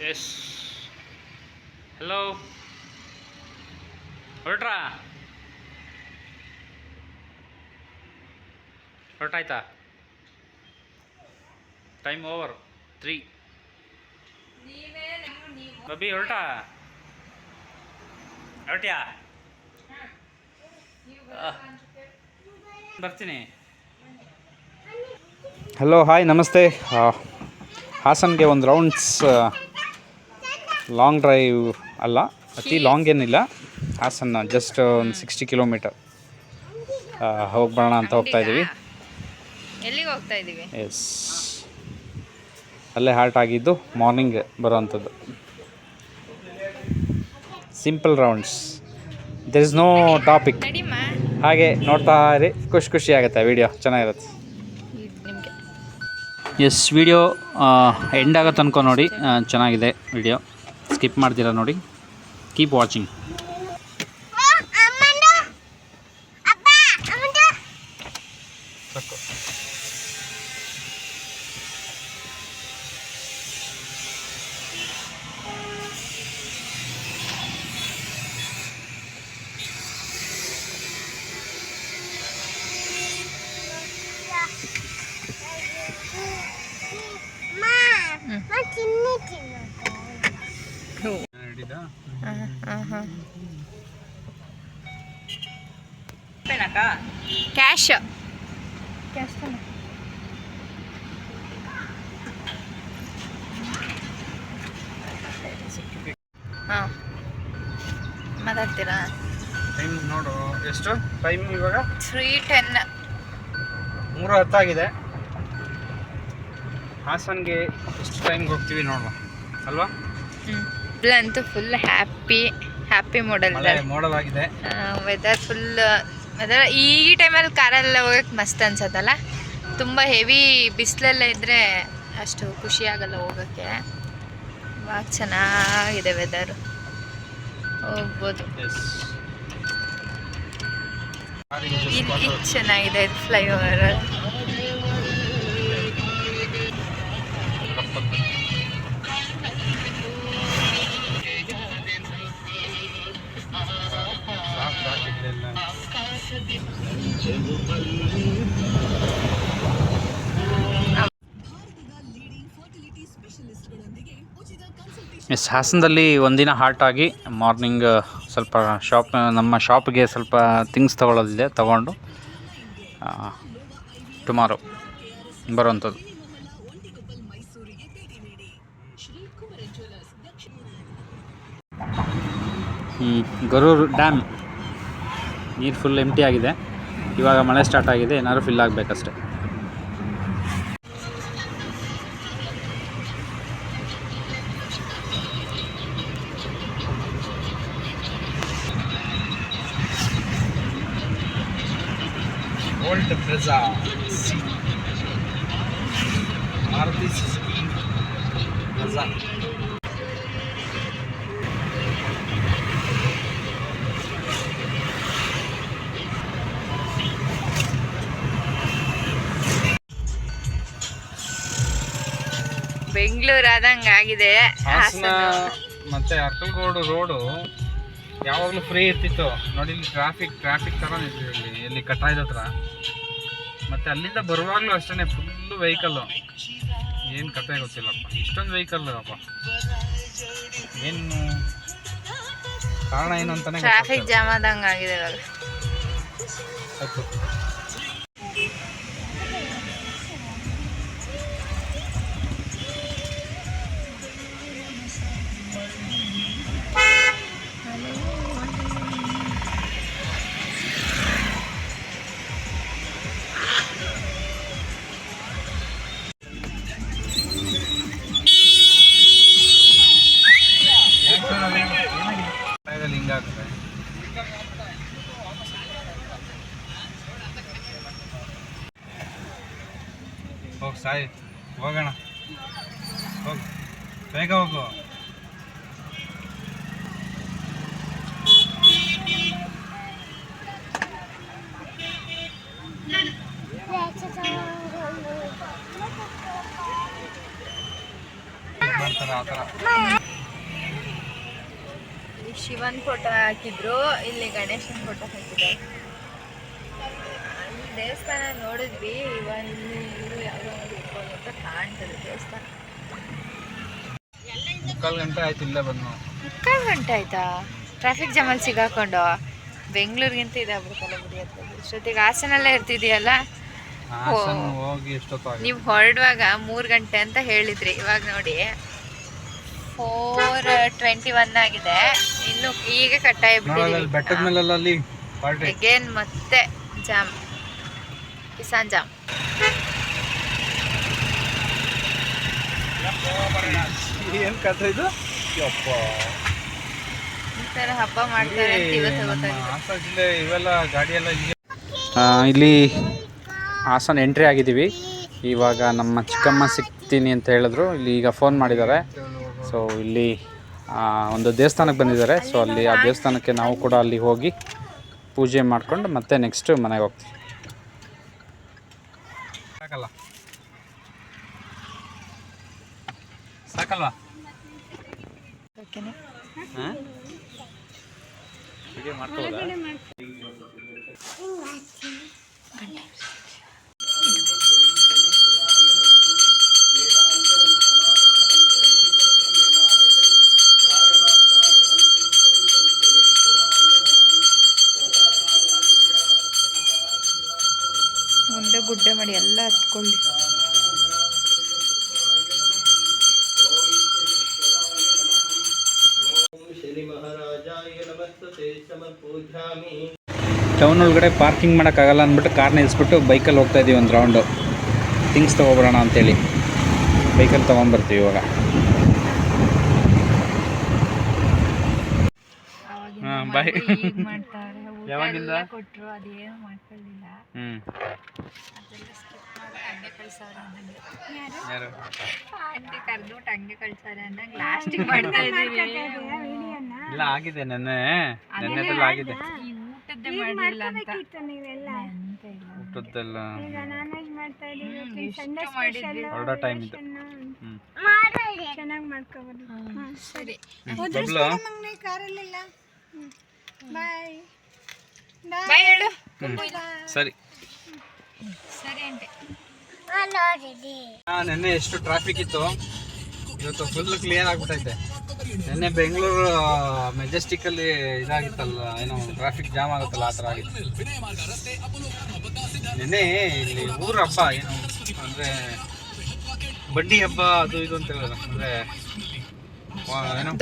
S. Hello ಹೊರಟ್ರಾ? ಹೊರಟಾಯ್ತಾ? Time over three ಬಬ್ಬಿ ಹೊರಟಾ? ಹೊರಟ್ಯಾ? ಬರ್ತೀನಿ. ಹಲೋ ಹಾಯ್ ನಮಸ್ತೆ. ಆ, ಹಾಸನ್ಗೆ ಒಂದು ರೌಂಡ್ಸ್ ಲಾಂಗ್ ಡ್ರೈವ್ ಅಲ್ಲ ಅತಿ ಲಾಂಗ್ ಏನಿಲ್ಲ. ಹಾಸನ ಜಸ್ಟ್ ಒಂದು ಸಿಕ್ಸ್ಟಿ ಕಿಲೋಮೀಟರ್ ಹೋಗಿ ಬರೋಣ ಅಂತ ಹೋಗ್ತಾ ಇದ್ದೀವಿ ಎಲ್ಲಿಗೆ ಹೋಗ್ತಾ ಇದೀವಿ? ಎಸ್ ಅಲ್ಲೇ ಹಾರ್ಟ್ ಆಗಿದ್ದು morning ಬರೋವಂಥದ್ದು. Simple rounds there is no topic ಹಾಗೆ ನೋಡ್ತಾ ಇರಿ. ಖುಷಿ ಖುಷಿ ಆಗುತ್ತೆ ವಿಡಿಯೋ ಚೆನ್ನಾಗಿರುತ್ತೆ. ಎಸ್ ವಿಡಿಯೋ ಎಂಡ್ ಆಗೋ ತನಕ ನೋಡಿ. ಚೆನ್ನಾಗಿದೆ ವಿಡಿಯೋ ಸ್ಕಿಪ್ ಮಾಡ್ತೀರಾ ನೋಡಿ. Keep watching cash. ಹಾಂ. ಮಾತಾಡ್ತೀರಾ? ಟೈಮ್ ನೋಡು ಎಷ್ಟು? ಟೈಮ್ ಇವಾಗ? ತ್ರೀ ಟೆನ್ ಮೂರು ಹತ್ತಾಗಿದೆ. ಹಾಸನ್ಗೆ ಎಷ್ಟು ಟೈಮ್ಗೆ ಹೋಗ್ತೀವಿ ನೋಡುವ ಅಲ್ವಾ? ಹ್ಞೂ ಇಲ್ಲಂತೂ ಫುಲ್ ಹ್ಯಾಪಿ ಹ್ಯಾಪಿ ಮೋಡಲ್ ಮೋಡಲ್ ಮೋಡವಾಗಿದೆ ವೆದರ್ ಫುಲ್ ವೆದರ್ ಈ ಟೈಮಲ್ಲಿ ಕಾರಲ್ಲ ಹೋಗಕ್ಕೆ ಮಸ್ತ್ ಅನ್ಸತ್ತಲ್ಲ? ತುಂಬ ಹೆವಿ ಬಿಸಿಲೆಲ್ಲ ಇದ್ದರೆ ಅಷ್ಟು ಖುಷಿ ಆಗಲ್ಲ ಹೋಗೋಕ್ಕೆ. ಇವಾಗ ಚೆನ್ನಾಗಿದೆ ವೆದರು ಹೋಗ್ಬೋದು. ಇಲ್ಲಿ ಇದು ಚೆನ್ನಾಗಿದೆ ಇದು ಫ್ಲೈಓವರ್ ಎಸ್ ಹಾಸನದಲ್ಲಿ ಒಂದಿನ ಹಾಟ್ ಆಗಿ ಮಾರ್ನಿಂಗ್ ಸ್ವಲ್ಪ ಶಾಪ್ ನಮ್ಮ ಶಾಪ್ಗೆ ಸ್ವಲ್ಪ ಥಿಂಗ್ಸ್ ತೊಗೊಳ್ಳೋದಿದೆ, ತೊಗೊಂಡು ಟುಮಾರೋ ಬರುವಂಥದ್ದು. ಗರೂರು ಡ್ಯಾಮ್ ನೀರು ಫುಲ್ ಎಂಟಿ ಆಗಿದೆ. ಇವಾಗ ಮಳೆ ಸ್ಟಾರ್ಟ್ ಆಗಿದೆ ಏನಾದ್ರು ಫಿಲ್ ಆಗಬೇಕಷ್ಟೆ. ಮಾರುತಿ ಬೆಂಗಳೂರು ಆದಂಗೆ ಆಗಿದೆ. ಹಾಸನ ಮತ್ತೆ ಅರ್ಕಲ್ಗೋಡು ರೋಡು ಯಾವಾಗಲೂ ಫ್ರೀ ಇರ್ತಿತ್ತು. ನೋಡಿ ಇಲ್ಲಿ ಟ್ರಾಫಿಕ್ ಟ್ರಾಫಿಕ್ ಥರ ಇದೆ ಇಲ್ಲಿ. ಎಲ್ಲಿ ಕಟ್ಟಾಯ್ದ ಹತ್ರ. ಮತ್ತೆ ಅಲ್ಲಿಂದ ಬರುವಾಗಲೂ ಅಷ್ಟೇ ಫುಲ್ಲು ವೆಹಿಕಲ್ಲು ಏನು ಕತೆ ಗೊತ್ತಿಲ್ಲಪ್ಪ. ಇಷ್ಟೊಂದು ವೆಹಿಕಲ್ ಅಪ್ಪ. ಏನು ಕಾರಣ ಏನು ಅಂತಾನೆ ಟ್ರಾಫಿಕ್ ಜಾಮ್ ಆದಂಗೆ ಆಗಿದೆ ಇವಾಗ. ಹೋಗಿ ಸಾಯಿ. ಹೋಗೋಣ. ಹೋಗಿ. ಬೇಗ ಹೋಗು. ಶಿವನ್ ಫೋಟೋ ಹಾಕಿದ್ರು ಇಲ್ಲಿ ಗಣೇಶನ್ ಫೋಟೋ ಹಾಕಿದ್ದಾರೆ. ದೇವಸ್ಥಾನ ನೋಡಿದ್ವಿ ಇವಾಗ ಇಲ್ಲಿ ಇವರು ಯಾವುದೋ ಒಂದು ಇಟ್ಕೊಂಡು ಅಂತ ಕಾಣ್ತದೆ ದೇವಸ್ಥಾನ. ಮುಕ್ಕಾಲು ಗಂಟೆ ಆಯ್ತು ಇಲ್ಲೇ ಬಂದು ಮುಕ್ಕಾಲು ಗಂಟೆ ಆಯ್ತಾ? ಟ್ರಾಫಿಕ್ ಜಾಮಲ್ಲಿ ಸಿಗಾಕೊಂಡು? ಬೆಂಗಳೂರಿಗಿಂತ ಇದಾಗ್ಬಿಡ್ತಲ್ಲ ಬಿಡಿ ಅದು ಇಷ್ಟೊತ್ತಿಗೆ ಹಾಸನಲ್ಲೇ ಇರ್ತಿದೆಯಲ್ಲ? ಹಾಸನ ಎಲ್ಲ ಎಷ್ಟೊತ್ತು ನೀವು ಹೊರಡುವಾಗ ಮೂರು ಗಂಟೆ ಅಂತ ಹೇಳಿದ್ರಿ ಇವಾಗ ನೋಡಿ. ಫೋರ್ ಟ್ವೆಂಟಿ ಒನ್ ಆಗಿದೆ. ಇನ್ನು ಈಗ ಕಟ್ಟಾಯ ನೋಡಲ್ಲ ಬೆಟ್ಟದ ಮೇಲೆಲ್ಲ ಅಲ್ಲಿ ಪಾರ್ಟಿ ಅಗೇನ್ ಮತ್ತೆ ಜಾಮ್ ಕಿಸಾನ್ ಜಾಮ್ ಏನು ಕಥೆ ಇದು? ಯಪ್ಪ. ಈ ಥರ ಹಬ್ಬ ಮಾಡ್ತಾರೆ ಅಂತ ಇವತ್ತು ಗೊತ್ತಾಗಿದೆ ಹಾಸನ ಜಿಲ್ಲೆ ಇವೆಲ್ಲ ಗಾಡಿ ಎಲ್ಲ ಇಲ್ಲಿ ಇಲ್ಲಿ ಹಾಸನ ಎಂಟ್ರಿ ಆಗಿದ್ದೀವಿ. ಇವಾಗ ನಮ್ಮ ಚಿಕ್ಕಮ್ಮ ಸಿಗ್ತೀನಿ ಅಂತ ಹೇಳಿದ್ರು. ಇಲ್ಲಿ ಈಗ ಫೋನ್ ಮಾಡಿದ್ದಾರೆ. ಸೊ ಇಲ್ಲಿ ಆ, ಒಂದು ದೇವಸ್ಥಾನಕ್ಕೆ ಬಂದಿದ್ದಾರೆ. ಸೊ ಅಲ್ಲಿ ಆ ದೇವಸ್ಥಾನಕ್ಕೆ ನಾವು ಕೂಡ ಅಲ್ಲಿ ಹೋಗಿ ಪೂಜೆ ಮಾಡ್ಕೊಂಡು ಮತ್ತೆ ನೆಕ್ಸ್ಟ್ ಮನೆಗೆ ಹೋಗ್ತೀವಿ. ಸಾಕಲ್ಲ. ಸಾಕಲ್ವಾ? ಓಕೆನಾ ವಿಡಿಯೋ ಮಾಡ್ಕೋಬೋದಾ ಮುಂದೆ ಗುಡ್ಡೆ ಮಾಡಿ ಹತ್ಕೊಳ್ಳಿ ಟೌನ್ ಒಳಗಡೆ ಪಾರ್ಕಿಂಗ್ ಮಾಡೋಕ್ಕಾಗಲ್ಲ ಅಂದ್ಬಿಟ್ಟು ಕಾರ್ ನಿಲ್ಲಿಸ್ಬಿಟ್ಟು ಬೈಕಲ್ಲಿ ಹೋಗ್ತಾ ಇದೀವಿ ಒಂದು ರೌಂಡು ಥಿಂಗ್ಸ್ ತೊಗೊಬರೋಣ ಅಂತೇಳಿ. ಬೈಕಲ್ಲಿ ತೊಗೊಂಬರ್ತೀವಿ ಇವಾಗ. ಊಟ ಯಾವಾಗಿಂದ? ಕೊಟ್ಟರು ಅದೇನು ಮಾಡ್ಕೊಳ್ಳಿಲ್ಲ. ಹಂಗೆ ಕಳ್ಸವ್ರೆ ಅಂದಂಗೆ ಯಾರು? ಆಂಟಿ ಕರ್ದ್ಬಿಟ್ಟು ಹಂಗೆ ಕಳ್ಸವ್ರೆ ಅಂದಂಗೆ ಲಾಸ್ಟಿಗೆ ಮಾಡ್ತಾ ಇದೀವಿ ಇಲ್ಲ ಆಗಿದೆ ನೆನ್ನೆ. ನೆನ್ನೆದೆಲ್ಲ ಆಗಿದೆ. ಈ ಊಟದ್ದೇ ಮಾಡಿಲ್ಲ ಅಂತ. ಊಟದ್ದೆಲ್ಲ. ಹೊರಡೋ ಟೈಮ್ ಚೆನ್ನಾಗಿ ಮಾಡ್ಕೋಬೋದು. ಸರಿ. ಬಾಯ್. ಬಾಯ್ ಹೇಳು. ಸರಿ. ಸರಿ ಅಂತೆ ನೆನ್ನೆ ಎಷ್ಟು ಟ್ರಾಫಿಕ್ ಇತ್ತು. ಇವತ್ತು ಫುಲ್ ಕ್ಲಿಯರ್ ಆಗ್ಬಿಟ್ಟೈತೆ. ನಿನ್ನೆ ಬೆಂಗಳೂರು ಮೆಜೆಸ್ಟಿಕ್ ಅಲ್ಲಿ ಇದಾಗಿತ್ತಲ್ಲ ಏನೋ ಟ್ರಾಫಿಕ್ ಜಾಮ್ ಆಗುತ್ತಲ್ಲ ಆ ಥರ ಆಗಿತ್ತು. ನಿನ್ನೆ ಇಲ್ಲಿ ಊರ ಹಬ್ಬ ಏನು ಅಂದ್ರೆ ಬಡ್ಡಿ ಹಬ್ಬ ಅದು ಇದು ಅಂತ ಹೇಳಿದ್ರೆ ಅಂದ್ರೆ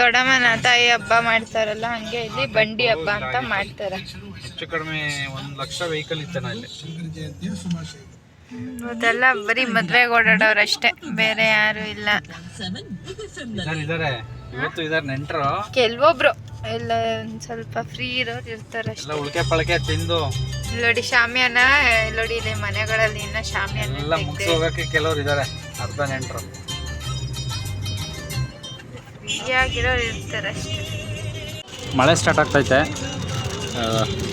ದೊಡ್ಡಮ್ಮನ ತಾಯಿ ಹಬ್ಬ ಮಾಡ್ತಾರಲ್ಲ ಹಂಗೆ ಇಲ್ಲಿ ಬಂಡಿ ಹಬ್ಬ ಅಂತ ಮಾಡ್ತಾರೆ. ಹೆಚ್ಚು ಕಡಿಮೆ ಒಂದು ಲಕ್ಷ ವೆಹಿಕಲ್ ಇತ್ತನ ಇಲ್ಲಿ. ಇವತ್ತೆಲ್ಲ ಬರೀ ಮದ್ವೆಗೆ ಓಡಾಡೋರು ಅಷ್ಟೇ. ಬೇರೆ ಯಾರು ಇಲ್ಲ. ಇವತ್ತು ಇದಾರೆ ನೆಂಟರು. ಕೆಲವೊಬ್ರು. ಎಲ್ಲ ಒಂದ್ ಸ್ವಲ್ಪ ಫ್ರೀ ಇರೋರು ಇರ್ತಾರೆ ಅಷ್ಟೇ. ಎಲ್ಲ ಉಳ್ಕೆ ಪಳಕೆ ತಿಂದು. ಇಲ್ಲಿ ನೋಡಿ ಶಾಮಿಯಾನ ಇಲ್ಲಿ ನೋಡಿ ಇಲ್ಲಿ ಮನೆಗಳಲ್ಲಿ ಇನ್ನ ಶಾಮಿಯಾನ ಎಲ್ಲ ಮುಗಿಸಿ ಹೋಗಕ್ಕೆ ಕೆಲವ್ರು ಇದಾರೆ ಅರ್ಧ ನೆಂಟರು. ಫ್ರೀಯಾಗಿರೋರು ಇರ್ತಾರೆ ಅಷ್ಟೇ. ಮಳೆ ಸ್ಟಾರ್ಟ್ ಆಗ್ತೈತೆ.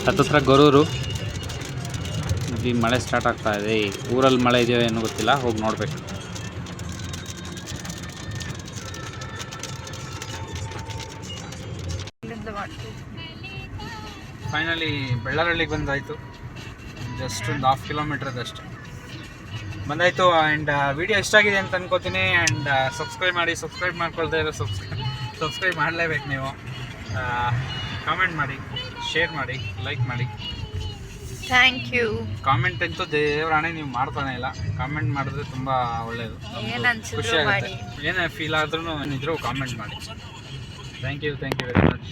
ಹತ್ತತ್ರ ಗೊರೂರು. ಇಲ್ಲಿ ಮಳೆ ಸ್ಟಾರ್ಟ್ ಆಗ್ತಾ ಇದೆ. ಊರಲ್ಲಿ ಮಳೆ ಇದೆಯೋ ಏನೋ ಗೊತ್ತಿಲ್ಲ, ಹೋಗಿ ನೋಡಬೇಕು. ಫೈನಲಿ ಬೆಳ್ಳಾರಳ್ಳಿಗೆ ಬಂದಾಯಿತು. ಜಸ್ಟ್ ಒಂದು ಹಾಫ್ ಕಿಲೋಮೀಟರ್ ಅಷ್ಟೇ ಬಂದಾಯಿತು ಆ್ಯಂಡ್ ವಿಡಿಯೋ ಎಷ್ಟಾಗಿದೆ ಅಂತ ಅನ್ಕೋತೀನಿ ಆ್ಯಂಡ್ ಸಬ್ಸ್ಕ್ರೈಬ್ ಮಾಡಿ ಸಬ್ಸ್ಕ್ರೈಬ್ ಮಾಡ್ಕೊಳ್ತಾ ಇರೋ ಸಬ್ಸ್ಕ್ರೈಬ್ ಸಬ್ಸ್ಕ್ರೈಬ್ ಮಾಡಲೇಬೇಕು ನೀವು. ಕಾಮೆಂಟ್ ಮಾಡಿ ಶೇರ್ ಮಾಡಿ ಲೈಕ್ ಮಾಡಿ. ಥ್ಯಾಂಕ್ ಯು ಕಾಮೆಂಟ್ ಅಂತೂ ದೇವ್ರ ಹಣೆ ನೀವು ಮಾಡ್ತಾನೆ ಇಲ್ಲ. ಕಾಮೆಂಟ್ ಮಾಡಿದ್ರೆ ತುಂಬ ಒಳ್ಳೇದು. ಏನ್ ಅನ್ಸಿದ್ರು ಖುಷಿ ಆಗುತ್ತೆ. ಮಾಡಿ. ಏನೇ ಫೀಲ್ ಆದ್ರೂ ನಿಜರು ಕಾಮೆಂಟ್ ಮಾಡಿ. Thank you thank you very much